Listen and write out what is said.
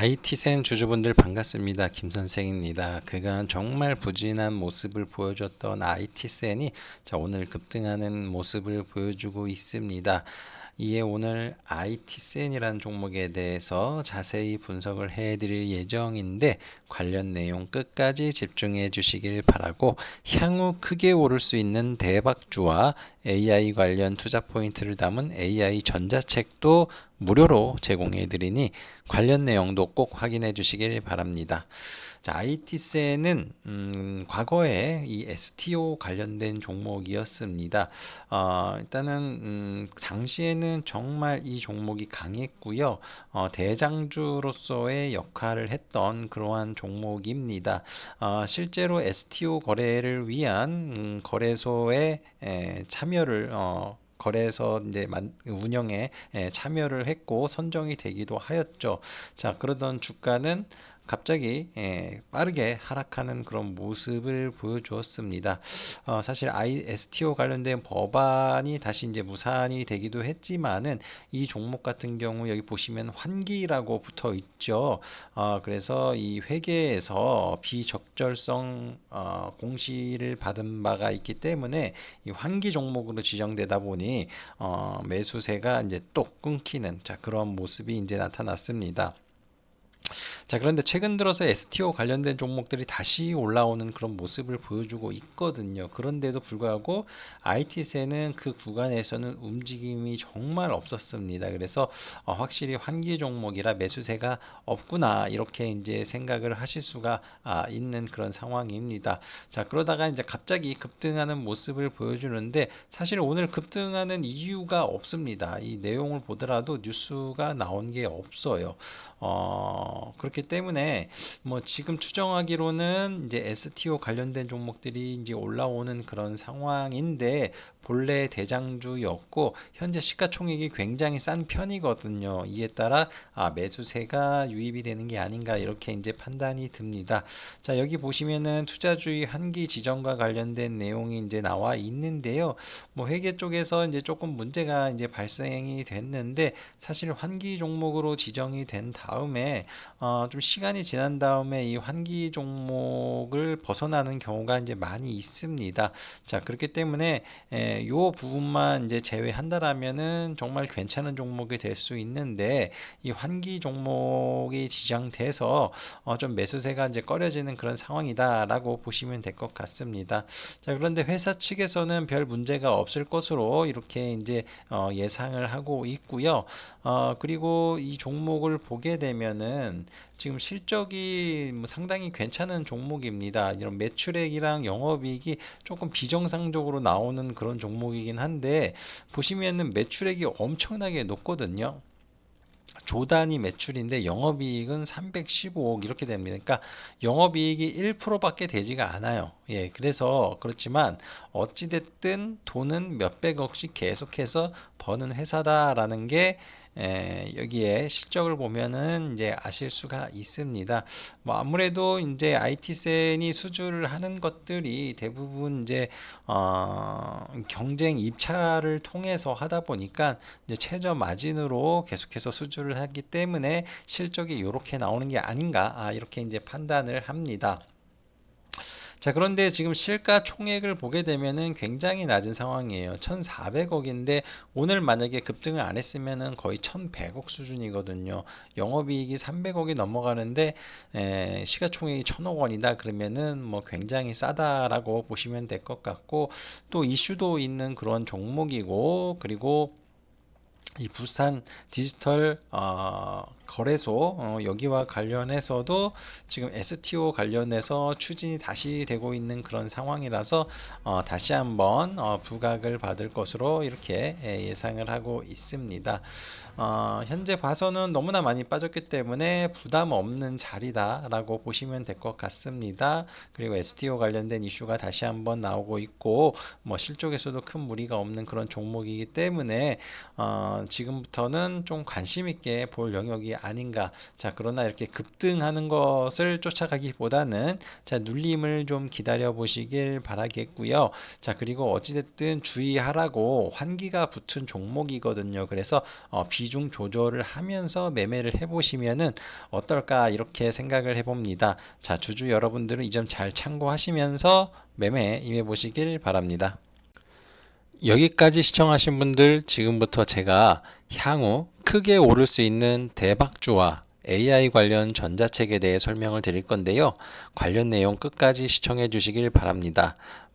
IT센 주주분들 반갑습니다. 김 선생입니다. 그간 정말 부진한 모습을 보여줬던 IT센이 자, 오늘 급등하는 모습을 보여주고 있습니다. 이에 오늘 IT센이라는 종목에 대해서 자세히 분석을 해드릴 예정인데 관련 내용 끝까지 집중해 주시길 바라고 향후 크게 오를 수 있는 대박주와 AI 관련 투자 포인트를 담은 AI 전자책도 무료로 제공해 드리니 관련 내용도 꼭 확인해 주시길 바랍니다. 자, IT세는 음, 과거에 이 STO 관련된 종목이었습니다. 어, 일단은 음, 당시에는 정말 이 종목이 강했고요. 어, 대장주로서의 역할을 했던 그러한 종목입니다. 어, 실제로 STO 거래를 위한 음, 거래소에 에, 참여를 어, 거래소 이제 만- 운영에 에, 참여를 했고 선정이 되기도 하였죠. 자, 그러던 주가는 갑자기 예, 빠르게 하락하는 그런 모습을 보여주었습니다. 어, 사실 ISTO 관련된 법안이 다시 이제 무산이 되기도 했지만은 이 종목 같은 경우 여기 보시면 환기라고 붙어 있죠. 어, 그래서 이 회계에서 비적절성 어, 공시를 받은 바가 있기 때문에 이 환기 종목으로 지정되다 보니 어, 매수세가 이제 또 끊기는 자 그런 모습이 이제 나타났습니다. 자, 그런데 최근 들어서 STO 관련된 종목들이 다시 올라오는 그런 모습을 보여주고 있거든요. 그런데도 불구하고 IT세는 그 구간에서는 움직임이 정말 없었습니다. 그래서 어, 확실히 환기 종목이라 매수세가 없구나 이렇게 이제 생각을 하실 수가 아, 있는 그런 상황입니다. 자, 그러다가 이제 갑자기 급등하는 모습을 보여주는데 사실 오늘 급등하는 이유가 없습니다. 이 내용을 보더라도 뉴스가 나온 게 없어요. 어, 그렇기 때문에 뭐 지금 추정하기로는 이제 STO 관련된 종목들이 이제 올라오는 그런 상황인데 본래 대장주였고 현재 시가총액이 굉장히 싼 편이거든요. 이에 따라 아, 매수세가 유입이 되는 게 아닌가 이렇게 이제 판단이 듭니다. 자, 여기 보시면은 투자주의 한기 지정과 관련된 내용이 이제 나와 있는데요. 뭐 회계 쪽에서 이제 조금 문제가 이제 발생이 됐는데 사실 환기 종목으로 지정이 된 다음에 어, 좀 시간이 지난 다음에 이 환기 종목을 벗어나는 경우가 이제 많이 있습니다. 자, 그렇기 때문에 에, 요 부분만 이제 제외한다라면은 정말 괜찮은 종목이 될 수 있는데 이 환기 종목이 지정돼서 어, 좀 매수세가 이제 꺼려지는 그런 상황이다라고 보시면 될 것 같습니다. 자, 그런데 회사 측에서는 별 문제가 없을 것으로 이렇게 이제 어, 예상을 하고 있고요. 어, 그리고 이 종목을 보게 되면은 지금 실적이 뭐 상당히 괜찮은 종목입니다. 이런 매출액이랑 영업이익이 조금 비정상적으로 나오는 그런 종목이긴 한데 보시면은 매출액이 엄청나게 높거든요. 조단위 매출인데 영업이익은 315억 이렇게 됩니다. 그러니까 영업이익이 1%밖에 되지가 않아요. 예, 그래서 그렇지만 어찌됐든 돈은 몇백억씩 계속해서 버는 회사다라는 게 에, 여기에 실적을 보면은 이제 아실 수가 있습니다. 뭐 아무래도 이제 IT센이 수주를 하는 것들이 대부분 이제 어, 경쟁 입찰을 통해서 하다 보니까 이제 최저 마진으로 계속해서 수주를 하기 때문에 실적이 이렇게 나오는 게 아닌가 아, 이렇게 이제 판단을 합니다. 자, 그런데 지금 실가 총액을 보게 되면은 굉장히 낮은 상황이에요. 1,400억인데 오늘 만약에 급등을 안 했으면은 거의 1,100억 수준이거든요. 영업이익이 300억이 넘어가는데 에, 시가총액이 1,000억 원이다 그러면은 뭐 굉장히 싸다라고 보시면 될 것 같고 또 이슈도 있는 그런 종목이고 그리고 이 부산 디지털 어, 거래소 어, 여기와 관련해서도 지금 STO 관련해서 추진이 다시 되고 있는 그런 상황이라서 어, 다시 한번 어, 부각을 받을 것으로 이렇게 예, 예상을 하고 있습니다. 어, 현재 봐서는 너무나 많이 빠졌기 때문에 부담 없는 자리다라고 보시면 될 것 같습니다. 그리고 STO 관련된 이슈가 다시 한번 나오고 있고 뭐 실적에서도 큰 무리가 없는 그런 종목이기 때문에 어, 어, 지금부터는 좀 관심 있게 볼 영역이 아닌가. 자, 그러나 이렇게 급등하는 것을 쫓아가기보다는 자, 눌림을 좀 기다려 보시길 바라겠고요. 자, 그리고 어찌됐든 주의하라고 환기가 붙은 종목이거든요. 그래서 어, 비중 조절을 하면서 매매를 해 보시면은 어떨까 이렇게 생각을 해 봅니다. 자, 주주 여러분들은 이 점 잘 참고하시면서 매매 임해 보시길 바랍니다. 여기까지 시청하신 분들 지금부터 제가 향후 크게 오를 수 있는 대박주와 AI 관련 전자책에 대해 설명을 드릴 건데요. 관련 내용 끝까지 시청해 주시길 바랍니다.